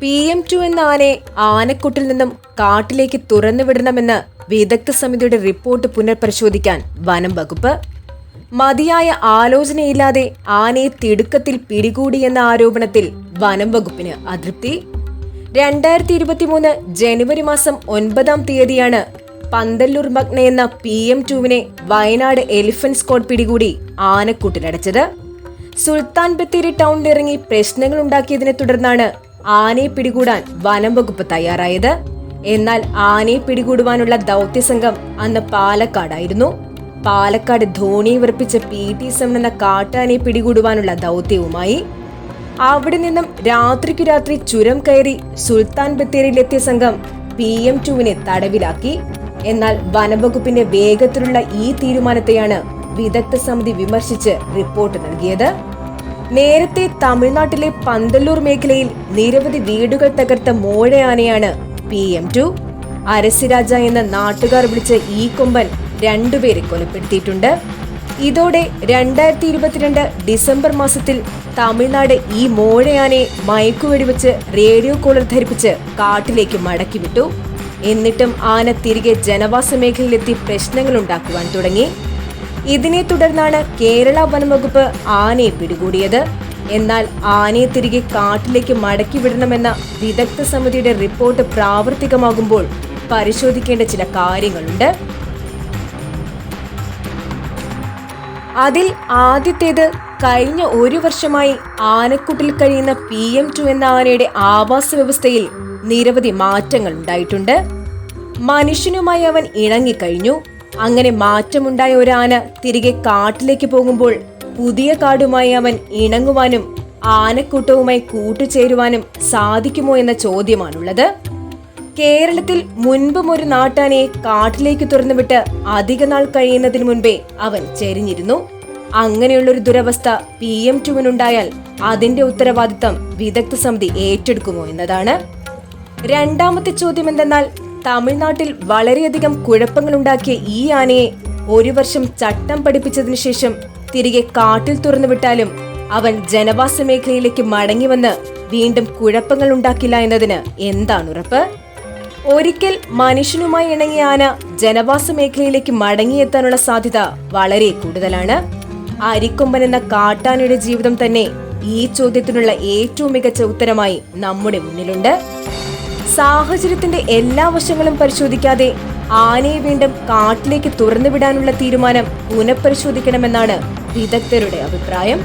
P M to എന്ന ആനയെ ആനക്കൂട്ടിൽ നിന്നും കാട്ടിലേക്ക് തുറന്നുവിടണമെന്ന് വിദഗ്ധ സമിതിയുടെ റിപ്പോർട്ട് പുനഃപരിശോധിക്കാൻ വനം വകുപ്പ്. മതിയായ ആലോചനയില്ലാതെ ആനയെ തിടുക്കത്തിൽ പിടികൂടിയെന്ന ആരോപണത്തിൽ വനം വകുപ്പിന് അതൃപ്തി. രണ്ടായിരത്തി ഇരുപത്തിമൂന്ന് ജനുവരി മാസം ഒൻപതാം തീയതിയാണ് പന്തല്ലൂർ മഗ്ന എന്ന പി എം ടുവിനെ വയനാട് എലിഫന്റ് സ്ക്വാഡ് പിടികൂടി ആനക്കൂട്ടിലടച്ചത്. സുൽത്താൻ ബത്തേരി ടൗണിലിറങ്ങി പ്രശ്നങ്ങൾ ഉണ്ടാക്കിയതിനെ തുടർന്നാണ് ആനയെ പിടികൂടാൻ വനം വകുപ്പ് തയ്യാറായത്. എന്നാൽ ആനയെ പിടികൂടുവാനുള്ള ദൗത്യസംഘം അന്ന് പാലക്കാടായിരുന്നു. പാലക്കാട് ധോണി വിറപ്പിച്ച പി ടി സമൻ എന്ന കാട്ടാനയെ പിടികൂടുവാനുള്ള ദൗത്യവുമായി. അവിടെ നിന്നും രാത്രിക്കു രാത്രി ചുരം കയറി സുൽത്താൻ ബത്തേരിയിലെത്തിയ സംഘം പി എം ടുവിനെ തടവിലാക്കി. എന്നാൽ വനംവകുപ്പിന്റെ വേഗത്തിലുള്ള ഈ തീരുമാനത്തെയാണ് വിദഗ്ധ സമിതി വിമർശിച്ച് റിപ്പോർട്ട് നൽകിയത്. നേരത്തെ തമിഴ്നാട്ടിലെ പന്തല്ലൂർ മേഖലയിൽ നിരവധി വീടുകൾ തകർത്ത മോഴയാനയാണ് പി എം ടു. അരസിരാജ എന്ന നാട്ടുകാർ വിളിച്ച ഈ കൊമ്പൻ രണ്ടുപേരെ കൊലപ്പെടുത്തിയിട്ടുണ്ട്. ഇതോടെ രണ്ടായിരത്തി ഇരുപത്തിരണ്ട് ഡിസംബർ മാസത്തിൽ തമിഴ്നാട് ഈ മോഴയാനെ മയക്കുവെടിവെച്ച് റേഡിയോ കോളർ ധരിപ്പിച്ച് കാട്ടിലേക്ക് മടക്കിവിട്ടു. എന്നിട്ടും ആന തിരികെ ജനവാസ മേഖലയിലെത്തി പ്രശ്നങ്ങൾ ഉണ്ടാക്കുവാൻ തുടങ്ങി. ഇതിനെ തുടർന്നാണ് കേരള വനംവകുപ്പ് ആനയെ പിടികൂടിയത്. എന്നാൽ ആനയെ തിരികെ കാട്ടിലേക്ക് മടക്കി വിടണമെന്ന വിദഗ്ധ സമിതിയുടെ റിപ്പോർട്ട് പ്രാവർത്തികമാകുമ്പോൾ പരിശോധിക്കേണ്ട ചില കാര്യങ്ങളുണ്ട്. അതിൽ ആദ്യത്തേത് കഴിഞ്ഞ ഒരു വർഷമായി ആനക്കൂട്ടിൽ കഴിയുന്ന പി എം ടു എന്ന ആനയുടെ ആവാസ വ്യവസ്ഥയിൽ നിരവധി മാറ്റങ്ങൾ ഉണ്ടായിട്ടുണ്ട്. മനുഷ്യനുമായി അവൻ ഇണങ്ങിക്കഴിഞ്ഞു. അങ്ങനെ മാറ്റമുണ്ടായ ഒരു ആന തിരികെ കാട്ടിലേക്ക് പോകുമ്പോൾ പുതിയ കാടുമായി അവൻ ഇണങ്ങുവാനും ആനക്കൂട്ടവുമായി കൂട്ടുചേരുവാനും സാധിക്കുമോ എന്ന ചോദ്യമാണുള്ളത്. കേരളത്തിൽ മുൻപും ഒരു നാട്ടാനയെ കാട്ടിലേക്ക് തുറന്നുവിട്ട് അധിക നാൾ കഴിയുന്നതിന് മുൻപേ അവൻ ചെരിഞ്ഞിരുന്നു. അങ്ങനെയുള്ളൊരു ദുരവസ്ഥ പി എം ടുവിനുണ്ടായാൽ അതിന്റെ ഉത്തരവാദിത്തം വിദഗ്ധ സമിതി ഏറ്റെടുക്കുമോ എന്നതാണ്. രണ്ടാമത്തെ ചോദ്യം എന്തെന്നാൽ തമിഴ്നാട്ടിൽ വളരെയധികം കുഴപ്പങ്ങളുണ്ടാക്കിയ ഈ ആനയെ ഒരു വർഷം ചട്ടം പഠിപ്പിച്ചതിനു ശേഷം തിരികെ കാട്ടിൽ തുറന്നുവിട്ടാലും അവൻ ജനവാസ മേഖലയിലേക്ക് മടങ്ങിവന്ന് വീണ്ടും കുഴപ്പങ്ങൾ ഉണ്ടാക്കില്ല എന്നതിന് എന്താണ് ഉറപ്പ്? ഒരിക്കൽ മനുഷ്യനുമായി ഇണങ്ങിയ ആന ജനവാസ മേഖലയിലേക്ക് മടങ്ങിയെത്താനുള്ള സാധ്യത വളരെ കൂടുതലാണ്. അരിക്കൊമ്പൻ എന്ന കാട്ടാനയുടെ ജീവിതം തന്നെ ഈ ചോദ്യത്തിനുള്ള ഏറ്റവും മികച്ച ഉത്തരമായി നമ്മുടെ മുന്നിലുണ്ട്. സാഹചര്യത്തിന്റെ എല്ലാ വശങ്ങളും പരിശോധിക്കാതെ ആനയെ വീണ്ടും കാട്ടിലേക്ക് തുറന്നുവിടാനുള്ള തീരുമാനം പുനഃപരിശോധിക്കണമെന്നാണ് വിദഗ്ധരുടെ അഭിപ്രായം.